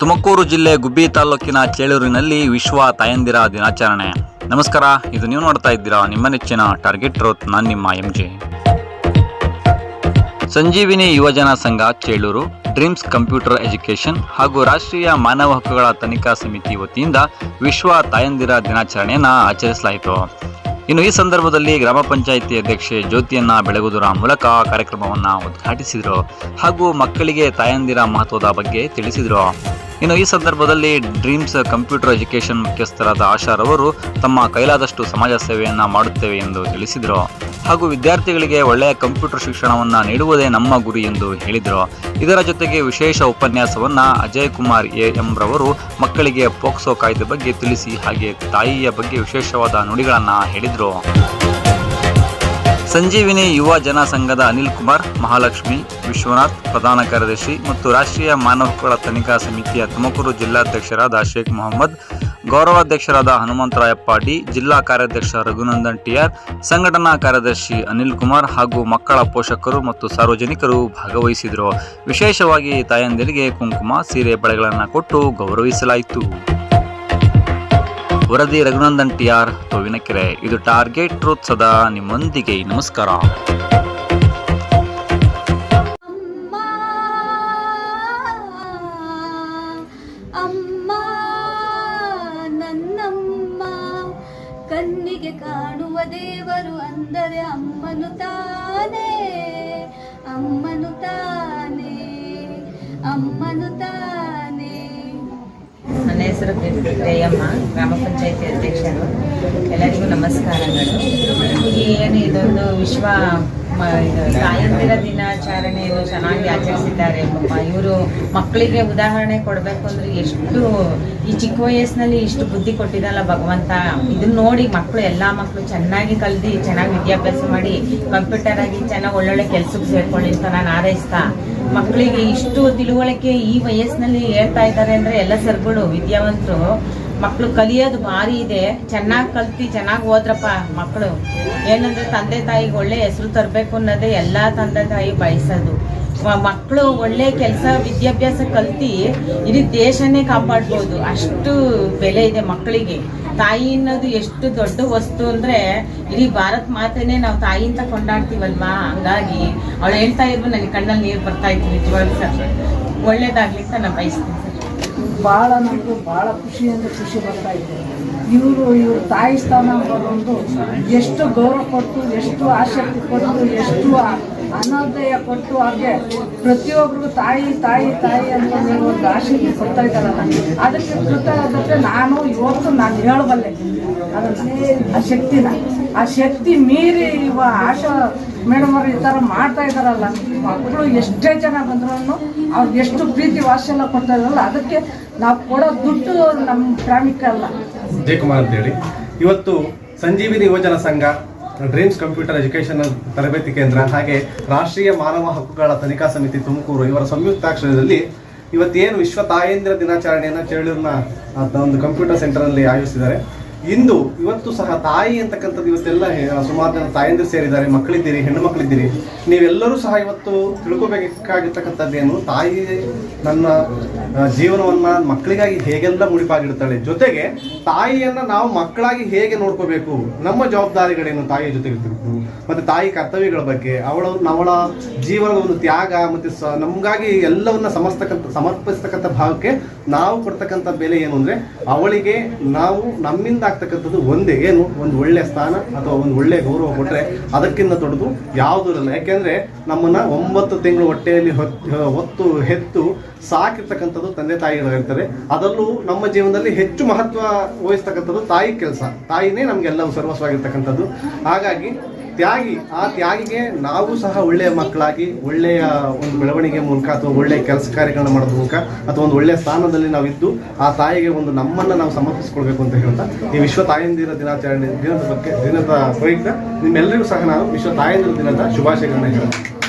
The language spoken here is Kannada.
ತುಮಕೂರು ಜಿಲ್ಲೆ ಗುಬ್ಬಿ ತಾಲೂಕಿನ ಚೇಳೂರಿನಲ್ಲಿ ವಿಶ್ವ ತಾಯಂದಿರ ದಿನಾಚರಣೆ. ನಮಸ್ಕಾರ, ಇದು ನೀವು ನೋಡ್ತಾ ಇದ್ದೀರಾ ನಿಮ್ಮ ನೆಚ್ಚಿನ ಟಾರ್ಗೆಟ್ ರೋತ್ ನಾನು ನಿಮ್ಮ ಎಂ ಜೆ. ಸಂಜೀವಿನಿ ಯುವಜನ ಸಂಘ, ಚೇಳೂರು, ಡ್ರೀಮ್ಸ್ ಕಂಪ್ಯೂಟರ್ ಎಜುಕೇಷನ್ ಹಾಗೂ ರಾಷ್ಟ್ರೀಯ ಮಾನವ ಹಕ್ಕುಗಳ ತನಿಖಾ ಸಮಿತಿ ವತಿಯಿಂದ ವಿಶ್ವ ತಾಯಂದಿರ ದಿನಾಚರಣೆಯನ್ನು ಆಚರಿಸಲಾಯಿತು. ಇನ್ನು ಈ ಸಂದರ್ಭದಲ್ಲಿ ಗ್ರಾಮ ಪಂಚಾಯಿತಿ ಅಧ್ಯಕ್ಷೆ ಜ್ಯೋತಿಯನ್ನ ಬೆಳಗುವುದರ ಮೂಲಕ ಕಾರ್ಯಕ್ರಮವನ್ನು ಉದ್ಘಾಟಿಸಿದರು ಹಾಗೂ ಮಕ್ಕಳಿಗೆ ತಾಯಂದಿರ ಮಹತ್ವದ ಬಗ್ಗೆ ತಿಳಿಸಿದರು. ಇನ್ನು ಈ ಸಂದರ್ಭದಲ್ಲಿ ಡ್ರೀಮ್ಸ್ ಕಂಪ್ಯೂಟರ್ ಎಜುಕೇಷನ್ ಮುಖ್ಯಸ್ಥರಾದ ಆಶಾರವರು ತಮ್ಮ ಕೈಲಾದಷ್ಟು ಸಮಾಜ ಸೇವೆಯನ್ನು ಮಾಡುತ್ತೇವೆ ಎಂದು ತಿಳಿಸಿದರು. ಹಾಗೂ ವಿದ್ಯಾರ್ಥಿಗಳಿಗೆ ಒಳ್ಳೆಯ ಕಂಪ್ಯೂಟರ್ ಶಿಕ್ಷಣವನ್ನು ನೀಡುವುದೇ ನಮ್ಮ ಗುರಿ ಎಂದು ಹೇಳಿದರು. ಇದರ ಜೊತೆಗೆ ವಿಶೇಷ ಉಪನ್ಯಾಸವನ್ನು ಅಜಯ್ ಕುಮಾರ್ ಎ ಎಂ ರವರು ಮಕ್ಕಳಿಗೆ ಪೋಕ್ಸೋ ಕಾಯ್ದೆ ಬಗ್ಗೆ ತಿಳಿಸಿ, ಹಾಗೆ ತಾಯಿಯ ಬಗ್ಗೆ ವಿಶೇಷವಾದ ನುಡಿಗಳನ್ನು ಹೇಳಿದರು. ಸಂಜೀವಿನಿ ಯುವ ಜನ ಸಂಘದ ಅನಿಲ್ ಕುಮಾರ್, ಮಹಾಲಕ್ಷ್ಮಿ, ವಿಶ್ವನಾಥ್, ಪ್ರಧಾನ ಕಾರ್ಯದರ್ಶಿ ಮತ್ತು ರಾಷ್ಟ್ರೀಯ ಮಾನವ ಹಕ್ಕುಗಳ ತನಿಖಾ ಸಮಿತಿಯ ತುಮಕೂರು ಜಿಲ್ಲಾಧ್ಯಕ್ಷರಾದ ಶೇಖ್ ಮೊಹಮ್ಮದ್, ಗೌರವಾಧ್ಯಕ್ಷರಾದ ಹನುಮಂತರಾಯಪ್ಪ ಡಿ ಜಿಲ್ಲಾ ಕಾರ್ಯಾಧ್ಯಕ್ಷ ರಘುನಂದನ್ ಟಿಆರ್, ಸಂಘಟನಾ ಕಾರ್ಯದರ್ಶಿ ಅನಿಲ್ ಕುಮಾರ್ ಹಾಗೂ ಮಕ್ಕಳ ಪೋಷಕರು ಮತ್ತು ಸಾರ್ವಜನಿಕರು ಭಾಗವಹಿಸಿದರು. ವಿಶೇಷವಾಗಿ ತಾಯಂದಿರಿಗೆ ಕುಂಕುಮ, ಸೀರೆ ಬಳೆಗಳನ್ನು ಕೊಟ್ಟು ಗೌರವಿಸಲಾಯಿತು. ವರದಿ ರಘುನಂದನ್ ಟಿ ಟಿಆರ್ ತೋವಿನಕೆರೆ. ಇದು ಟಾರ್ಗೆಟ್ ಟ್ರೂತ್ ಸದಾ. ನಿಮ್ಮೊಂದಿಗೆ ನಮಸ್ಕಾರ. ಕಣ್ಣಿಗೆ ಕಾಣುವ ದೇವರು ಅಂದರೆ ಅಮ್ಮನು ತಾನೇ ಅಮ್ಮನು ತಾನೇ ಅಮ್ಮನು ತಾನೇ. ನನ್ನ ಹೆಸರು ಜಯಮ್ಮ ಗ್ರಾಮ ಪಂಚಾಯತಿ ಅಧ್ಯಕ್ಷರು. ಎಲ್ಲರಿಗೂ ನಮಸ್ಕಾರಗಳು. ಏನು ಇದೊಂದು ವಿಶ್ವ ತಾಯಂದಿರ ದಿನಾಚರಣೆಯನ್ನು ಚೆನ್ನಾಗಿ ಆಚರಿಸಿದ್ದಾರೆ. ಇವರು ಮಕ್ಕಳಿಗೆ ಉದಾಹರಣೆ ಕೊಡಬೇಕು ಅಂದ್ರೆ ಎಷ್ಟು, ಈ ಚಿಕ್ಕ ವಯಸ್ಸಿನಲ್ಲಿ ಇಷ್ಟು ಬುದ್ಧಿ ಕೊಟ್ಟಿದ್ದಲ್ಲ ಭಗವಂತ. ಇದನ್ನ ನೋಡಿ ಮಕ್ಕಳು ಎಲ್ಲ ಮಕ್ಕಳು ಚೆನ್ನಾಗಿ ಕಲ್ತು ಚೆನ್ನಾಗಿ ವಿದ್ಯಾಭ್ಯಾಸ ಮಾಡಿ, ಕಂಪ್ಯೂಟರ್ ಆಗಿ ಚೆನ್ನಾಗಿ ಒಳ್ಳೊಳ್ಳೆ ಕೆಲ್ಸಕ್ಕೆ ಸೇರ್ಕೊಳ್ಳಿ ಅಂತ ನಾನು ಹಾರೈಸ್ತಾ. ಮಕ್ಕಳಿಗೆ ಇಷ್ಟು ತಿಳುವಳಿಕೆ ಈ ವಯಸ್ಸಿನಲ್ಲಿ ಹೇಳ್ತಾ ಇದ್ದಾರೆ ಅಂದ್ರೆ ಎಲ್ಲ ಸರ್ಗಳು, ವಿದ್ಯಾವಂತರು. ಮಕ್ಕಳು ಕಲಿಯೋದು ಭಾರಿ ಇದೆ. ಚೆನ್ನಾಗಿ ಕಲ್ತಿ, ಚೆನ್ನಾಗಿ ಹೋದ್ರಪ್ಪ ಮಕ್ಕಳು ಏನಂದ್ರೆ ತಂದೆ ತಾಯಿಗೆ ಒಳ್ಳೆ ಹೆಸರು ತರಬೇಕು ಅನ್ನೋದೇ ಎಲ್ಲ ತಂದೆ ತಾಯಿ ಬಯಸೋದು. ಮಕ್ಕಳು ಒಳ್ಳೆ ಕೆಲಸ, ವಿದ್ಯಾಭ್ಯಾಸ ಕಲ್ತಿ ಇಡೀ ದೇಶನೇ ಕಾಪಾಡ್ಬೋದು. ಅಷ್ಟು ಬೆಲೆ ಇದೆ ಮಕ್ಕಳಿಗೆ ತಾಯಿ ಅನ್ನೋದು ಎಷ್ಟು ದೊಡ್ಡ ವಸ್ತು ಅಂದ್ರೆ ಇಡೀ ಭಾರತ್ ಮಾತೇನೆ ನಾವು ತಾಯಿ ಅಂತ ಕೊಂಡಾಡ್ತೀವಲ್ವಾ? ಹಂಗಾಗಿ ಅವಳು ಹೇಳ್ತಾ ಇದ್ರು, ನನಗೆ ಕಣ್ಣಲ್ಲಿ ನೀರು ಬರ್ತಾ ಇತ್ತು ನಿಜವಾಗ್ಲೂ ಸರ್. ಒಳ್ಳೇದಾಗ್ಲಿ ಅಂತ ನಾನು ಬಯಸ್ತೀನಿ ಸರ್. ಭಾಳ ನಮಗೂ ಭಾಳ ಖುಷಿಯಿಂದ ಖುಷಿ ಬರ್ತಾ ಇದೆ. ಇವರು ಇವರು ತಾಯಿ ಸ್ಥಾನ ಬರೋದು ಎಷ್ಟು ಗೌರವ ಕೊಟ್ಟು, ಎಷ್ಟು ಆಸಕ್ತಿ ಕೊಟ್ಟು, ಎಷ್ಟು ಅನಾದಯ ಕೊಟ್ಟು ಹಾಗೆ ಪ್ರತಿಯೊಬ್ಬರಿಗೂ ತಾಯಿ ತಾಯಿ ತಾಯಿ ಅಂತ ಒಂದು ಆಸಕ್ತಿ ಕೊಡ್ತಾ ಇದ್ದಾರಲ್ಲ. ಅದಕ್ಕೆ ಕೃತಜ್ಞತೆ ನಾನು ಇವತ್ತು ನಾನು ಹೇಳಬಲ್ಲೆ. ಅದನ್ನ ಆ ಶಕ್ತಿನ, ಆ ಶಕ್ತಿ ಮೀರಿ ಇವ ಆಶಾ ಮೇಡಮ್ ಅವರು ಈ ಥರ ಮಾಡ್ತಾ ಇದ್ದಾರಲ್ಲ, ಮಕ್ಕಳು ಎಷ್ಟೇ ಜನ ಬಂದ್ರೂ ಅವ್ರಿಗೆ ಎಷ್ಟು ಪ್ರೀತಿ ವಾತ್ಸಲ್ಯ ಕೊಡ್ತಾ ಇದ್ದಾರಲ್ಲ, ಅದಕ್ಕೆ ನಾವು ಕೊಡೋ ದುಡ್ಡು ನಮ್ಮ ಪ್ರಾಮಿಕ ಅಲ್ಲ. ಜಯಕುಮಾರ್ ಅಂತೇಳಿ. ಇವತ್ತು ಸಂಜೀವಿನಿ ಯುವಜನ ಸಂಘ ಡ್ರೀಮ್ಸ್ ಕಂಪ್ಯೂಟರ್ ಎಜುಕೇಷನ್ ತರಬೇತಿ ಕೇಂದ್ರ ಹಾಗೆ ರಾಷ್ಟ್ರೀಯ ಮಾನವ ಹಕ್ಕುಗಳ ತನಿಖಾ ಸಮಿತಿ ತುಮಕೂರು ಇವರ ಸಂಯುಕ್ತಾಕ್ಷರದಲ್ಲಿ ಇವತ್ತೇನು ವಿಶ್ವ ತಾಯೇಂದ್ರ ದಿನಾಚರಣೆಯನ್ನು ಚೇಳೂರಿನ ಒಂದು ಕಂಪ್ಯೂಟರ್ ಸೆಂಟರ್ನಲ್ಲಿ ಆಯೋಜಿಸಿದ್ದಾರೆ. ಇಂದು ಇವತ್ತು ಸಹ ತಾಯಿ ಅಂತಕ್ಕಂಥದ್ದು ಇವತ್ತೆಲ್ಲ ಸುಮಾರು ಜನ ತಾಯಂದಿರು ಸೇರಿದ್ದಾರೆ, ಮಕ್ಕಳಿದ್ದೀರಿ, ಹೆಣ್ಣು ಮಕ್ಕಳಿದ್ದೀರಿ. ನೀವೆಲ್ಲರೂ ಸಹ ಇವತ್ತು ತಿಳ್ಕೊಬೇಕಾಗಿರ್ತಕ್ಕಂಥದ್ದೇನು, ತಾಯಿ ನನ್ನ ಜೀವನವನ್ನ ಮಕ್ಕಳಿಗಾಗಿ ಹೇಗೆಲ್ಲ ಮುಡಿಪಾಗಿಡ್ತಾಳೆ, ಜೊತೆಗೆ ತಾಯಿಯನ್ನ ನಾವು ಮಕ್ಕಳಾಗಿ ಹೇಗೆ ನೋಡ್ಕೋಬೇಕು, ನಮ್ಮ ಜವಾಬ್ದಾರಿಗಳೇನು ತಾಯಿಯ ಜೊತೆ ಇರ್ತಿರ್ಬೇಕು ಮತ್ತೆ ತಾಯಿ ಕರ್ತವ್ಯಗಳ ಬಗ್ಗೆ, ಅವಳ ಅವಳ ಜೀವನದ ಒಂದು ತ್ಯಾಗ, ಮತ್ತೆ ಸ, ನಮಗಾಗಿ ಎಲ್ಲವನ್ನ ಸಮಸ್ತಕ್ಕಂಥ, ಸಮರ್ಪಿಸ್ತಕ್ಕಂಥ ಭಾವಕ್ಕೆ ನಾವು ಕೊಡ್ತಕ್ಕಂಥ ಬೆಲೆ ಏನು ಅಂದ್ರೆ, ಅವಳಿಗೆ ನಾವು ನಮ್ಮಿಂದ ಆಗ್ತಕ್ಕಂಥದ್ದು ಒಂದೇ ಏನು? ಒಂದು ಒಳ್ಳೆ ಸ್ಥಾನ ಅಥವಾ ಒಂದು ಒಳ್ಳೆ ಗೌರವ ಕೊಟ್ಟರೆ ಅದಕ್ಕಿಂತ ದೊಡ್ಡದು ಯಾವುದೂ ಇರಲ್ಲ. ಯಾಕೆಂದ್ರೆ ನಮ್ಮನ್ನ ಒಂಬತ್ತು ತಿಂಗಳು ಹೊಟ್ಟೆಯಲ್ಲಿ ಹೊತ್- ಹೊತ್ತು ಹೆತ್ತು ಸಾಕಿರ್ತಕ್ಕಂಥದ್ದು ತಂದೆ ತಾಯಿಗಳಾಗಿರ್ತಾರೆ. ಅದರಲ್ಲೂ ನಮ್ಮ ಜೀವನದಲ್ಲಿ ಹೆಚ್ಚು ಮಹತ್ವ ವಹಿಸ್ತಕ್ಕಂಥದ್ದು ತಾಯಿ ಕೆಲಸ. ತಾಯಿನೇ ನಮಗೆಲ್ಲವೂ ಸರ್ವಸ್ವಾಗಿರ್ತಕ್ಕಂಥದ್ದು ಹಾಗಾಗಿ ತ್ಯಾಗಿ, ಆ ತ್ಯಾಗಿಗೆ ನಾವು ಸಹ ಒಳ್ಳೆಯ ಮಕ್ಕಳಾಗಿ, ಒಳ್ಳೆಯ ಒಂದು ಬೆಳವಣಿಗೆ ಮೂಲಕ ಅಥವಾ ಒಳ್ಳೆಯ ಕೆಲಸ ಕಾರ್ಯಗಳನ್ನ ಮಾಡೋದ್ರ ಮೂಲಕ ಅಥವಾ ಒಂದು ಒಳ್ಳೆಯ ಸ್ಥಾನದಲ್ಲಿ ನಾವು ಇದ್ದು ಆ ತಾಯಿಗೆ ಒಂದು ನಮ್ಮನ್ನು ನಾವು ಸಮರ್ಪಿಸ್ಕೊಳ್ಬೇಕು ಅಂತ ಹೇಳ್ತಾ, ಈ ವಿಶ್ವ ತಾಯಂದಿರ ದಿನಾಚರಣೆ ದಿನದ ಬಗ್ಗೆ, ದಿನದ ಪ್ರಯುಕ್ತ ನಿಮ್ಮೆಲ್ಲರಿಗೂ ಸಹ ನಾನು ವಿಶ್ವ ತಾಯಂದಿರ ದಿನದ ಶುಭಾಶಯಗಳನ್ನ ಹೇಳ್ತೀನಿ